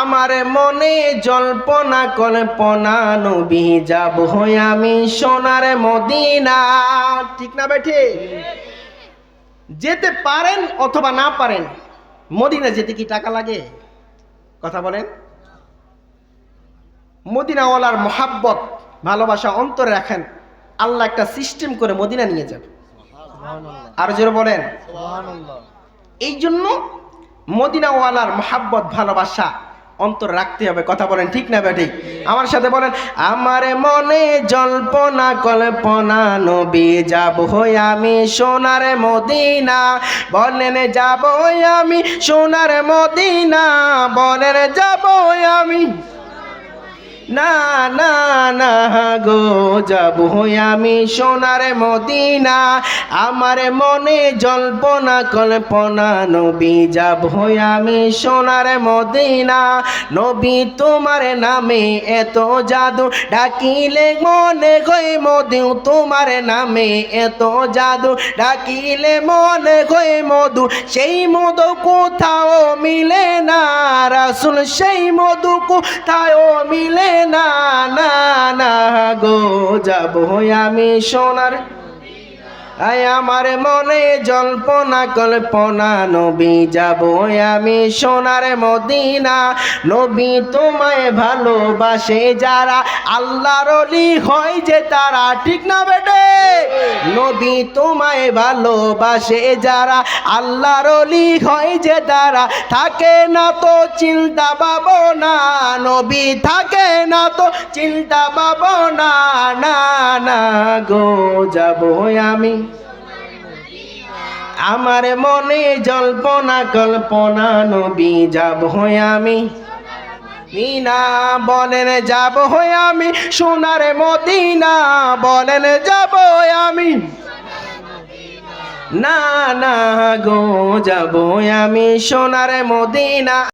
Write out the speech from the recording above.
আমার মনে জল্পনা কল্পনা নবী যাব হই আমি সোনার মদিনা। ঠিক না বেঠে? যেতে পারেন অথবা না পারেন মদিনা যেতে কি টাকা লাগে? কথা বলেন। মদিনাওয়ালার মহাব্বত ভালোবাসা অন্তরে রাখেন আল্লাহ একটা সিস্টেম করে মদিনা নিয়ে যাবে। আর জোরে বলেন। এই জন্য মদিনাওয়ালার মহাব্বত ভালোবাসা অন্তর রাখতে হবে, কথা বলেন ঠিক না ব্যাটি আমার সাথে বলেন, আমার মনে জল্পনা, কল্পনা, নবী যাব আমি সোনার মদিনা। বলেন, যাব আমি সোনার মদিনা। বলেন, যাব আমি। না না না গো, যাব আমি সোনার মদিনা। আমার মনে জল্পনা, কল্পনা, নবী, যাব আমি সোনার মদিনা। নবী তোমার নামে এত জাদু, ডাকিলে মনে গই মধু। তোমার নামে এত জাদু, ডাকিলে মনে গই মধু। সেই মধু কোথাও মিলে না, রাসুল সেই মধু কোথাও মিলে না না। না গো, যাব আমি সোনার। আয় আমার মনে জল্পনা, কল্পনা, নবী, যাব আমি সোনার মদিনা। নবী তোমায় ভালোবাসে যারা, আল্লাহর হয় যে তারা। ঠিক না বেটে? নবী তোমায় ভালোবাসে যারা, আল্লাহর হয় যে তারা। থাকে না তো চিন্তা পাব না নবী থাকে না তো চিন্তা ভাবনা। না না গো, যাব আমি। আমার মনে জল্পনা, কল্পনা, নবী যাব আমি। মিনা বলেন, যাব হয়ে আমি সোনার মদিনা। বলেন, যাব আমি। না না গো, যাব আমি সোনার মদিনা।